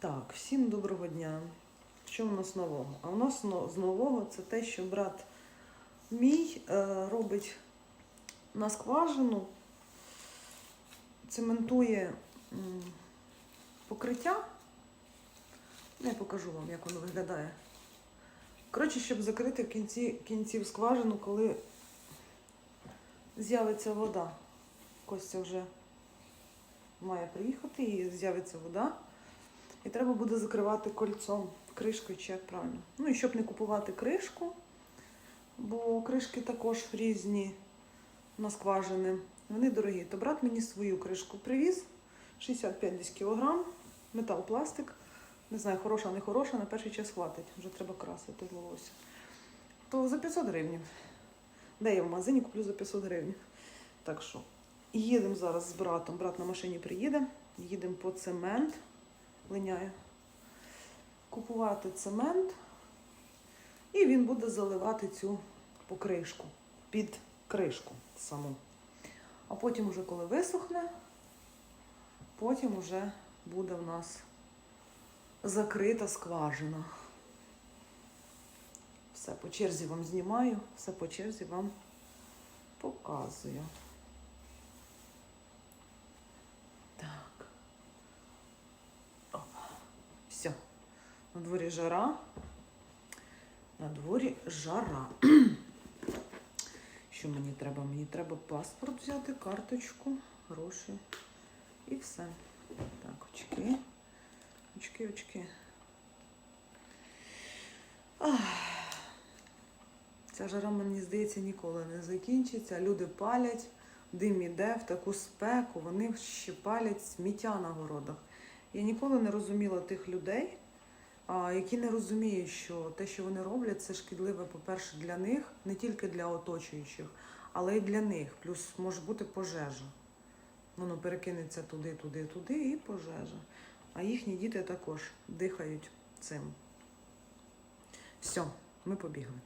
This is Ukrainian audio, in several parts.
Так, всім доброго дня. Що у нас нового? А у нас з нового це те, що брат мій е, робить на скважину, цементує покриття. Я покажу вам, як воно виглядає. Коротше, щоб закрити кінці кінців скважину, коли з'явиться вода. Костя вже має приїхати і з'явиться вода. І треба буде закривати кольцом, кришкою чи як правильно. Ну і щоб не купувати кришку, бо кришки також різні на скважини. Вони дорогі. То брат мені свою кришку привіз 65 десь кілограм, метал, пластик. Не знаю, хороша, не хороша, на перший час хватить. Вже треба красити волосся. То за 500 гривень. Де я в магазині куплю за 500 гривень. Так що, їдемо зараз з братом. Брат на машині приїде, їдемо по цемент линяє. Купувати цемент, і він буде заливати цю покришку під кришку саму. А потім, уже коли висохне, потім уже буде в нас закрита скважина. Все по черзі вам знімаю, все по черзі вам показую. Так. Все. На дворі жара. На дворі жара. Що мені треба? Мені треба паспорт взяти, карточку, гроші і все. Так, очки. Очки, очки. Ця жара, мені здається, ніколи не закінчиться. Люди палять, дим іде в таку спеку, вони ще палять сміття на городах. Я ніколи не розуміла тих людей, які не розуміють, що те, що вони роблять, це шкідливе, по-перше, для них, не тільки для оточуючих, але й для них. Плюс може бути пожежа. Воно перекинеться туди, туди, туди і пожежа. А їхні діти також дихають цим. Все, ми побігли.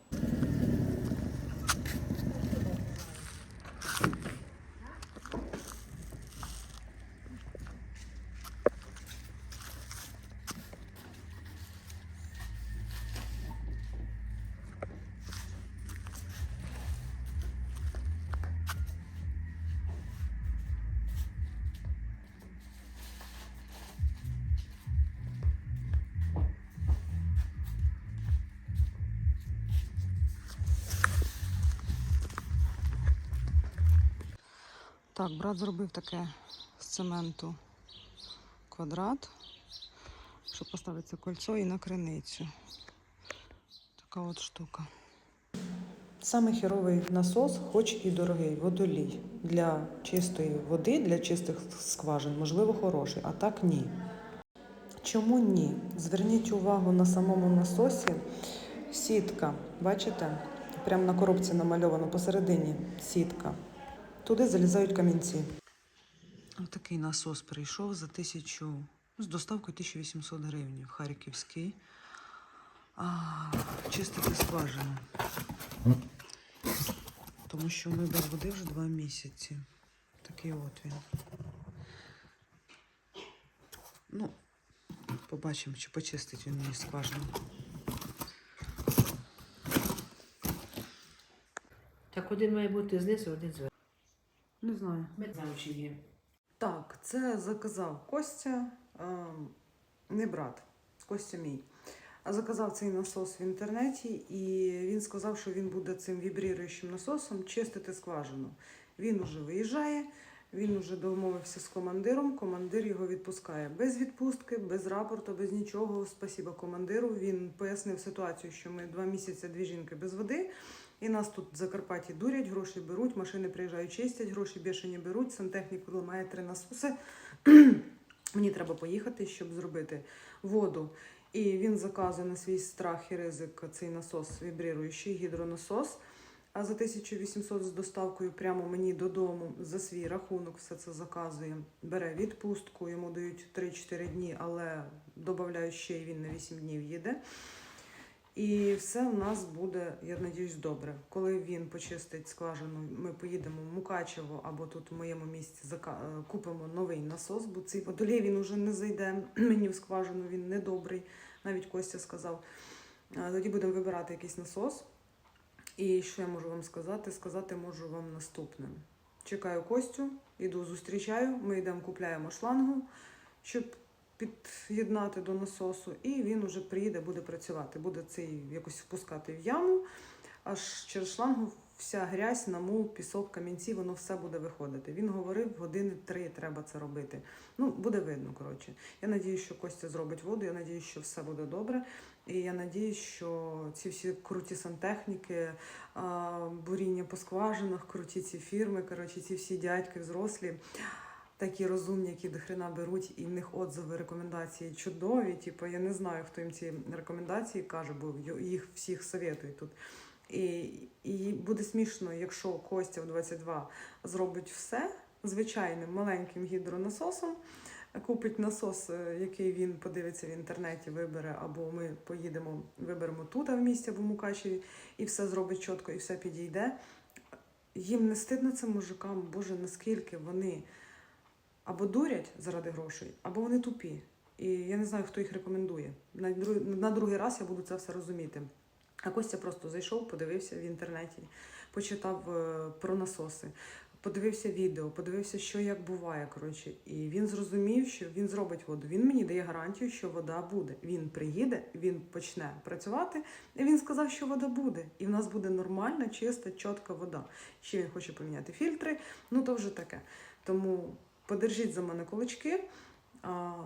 Так, брат зробив таке з цементу квадрат, щоб поставити це кольцо і на криницю. Така от штука. Саме херовий насос, хоч і дорогий, водолій. Для чистої води, для чистих скважин, можливо, хороший, а так ні. Чому ні? Зверніть увагу на самому насосі. Сітка, бачите? Прямо на коробці намальовано посередині сітка. Туди залізають камінці. Ось такий насос прийшов за тисячу, з доставкою 1800 гривень в Харківський. А, чистити скважину. Тому що ми без води вже два місяці. Такий от він. Ну, побачимо, чи почистить він мені скважину. Так один має бути знизу, один зверху. Не знаю. Ми знаємо, чи є. Так, це заказав Костя, ем, не брат, Костя мій. А заказав цей насос в інтернеті, і він сказав, що він буде цим вібріруючим насосом чистити скважину. Він уже виїжджає, він уже домовився з командиром. Командир його відпускає без відпустки, без рапорту, без нічого. Спасіба командиру. Він пояснив ситуацію, що ми два місяці дві жінки без води. І нас тут в Закарпатті дурять, гроші беруть, машини приїжджають, чистять, гроші бешені беруть, сантехнік ламає три насоси. Мені треба поїхати, щоб зробити воду. І він заказує на свій страх і ризик цей насос вібріруючий гідронасос. А за 1800 з доставкою прямо мені додому за свій рахунок все це заказує. Бере відпустку, йому дають 3-4 дні, але додають ще й він на 8 днів їде. І все у нас буде, я надіюсь, добре. Коли він почистить скважину, ми поїдемо в Мукачево або тут в моєму зака- е, купимо новий насос, бо цей водолій він уже не зайде мені в скважину, він недобрий, навіть Костя сказав. Тоді будемо вибирати якийсь насос. І що я можу вам сказати? Сказати можу вам наступне. Чекаю Костю, іду зустрічаю. Ми йдемо, купляємо шлангу, щоб під'єднати до насосу, і він уже приїде, буде працювати. Буде цей якось впускати в яму, аж через шлангу вся грязь, намул, пісок, камінці, воно все буде виходити. Він говорив, години три треба це робити. Ну, буде видно, коротше. Я надію, що Костя зробить воду, я надію, що все буде добре. І я надію, що ці всі круті сантехніки, буріння по скважинах, круті ці фірми, коротше, ці всі дядьки взрослі, такі розумні, які до хрена беруть, і в них отзиви, рекомендації чудові. Типу, я не знаю, хто їм ці рекомендації каже, бо їх всіх советують тут. І, і буде смішно, якщо Костя в 22 зробить все звичайним маленьким гідронасосом, купить насос, е, який він подивиться в інтернеті, вибере, або ми поїдемо, виберемо тут а в місті або в Мукачеві, і все зробить чітко, і все підійде. Їм не стидно цим мужикам, боже, наскільки вони або дурять заради грошей, або вони тупі. І я не знаю, хто їх рекомендує. На, друг- на другий раз я буду це все розуміти. А Костя просто зайшов, подивився в інтернеті, почитав е, про насоси, подивився відео, подивився, що як буває. Коротше, і він зрозумів, що він зробить воду. Він мені дає гарантію, що вода буде. Він приїде, він почне працювати, і він сказав, що вода буде. І в нас буде нормальна, чиста, чітка вода. Ще він хоче поміняти фільтри, ну то вже таке. Тому подержіть за мене кулачки.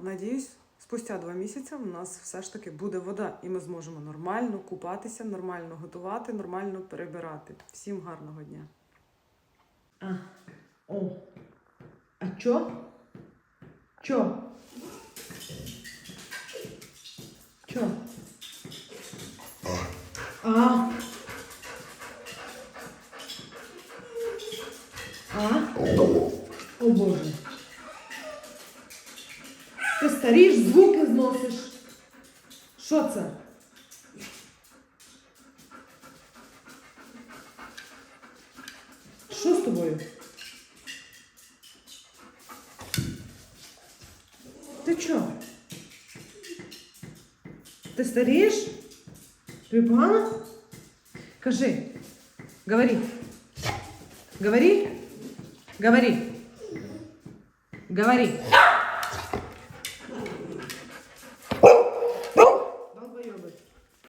Надіюсь, спустя два місяці у нас все ж таки буде вода, і ми зможемо нормально купатися, нормально готувати, нормально перебирати. Всім гарного дня! А, о. А чо? Чо? Чо? А? А? Що з тобою? Ти чо? Ти старієш? Тобі погано? Кажи. Говори. Говори. Говори. Говори.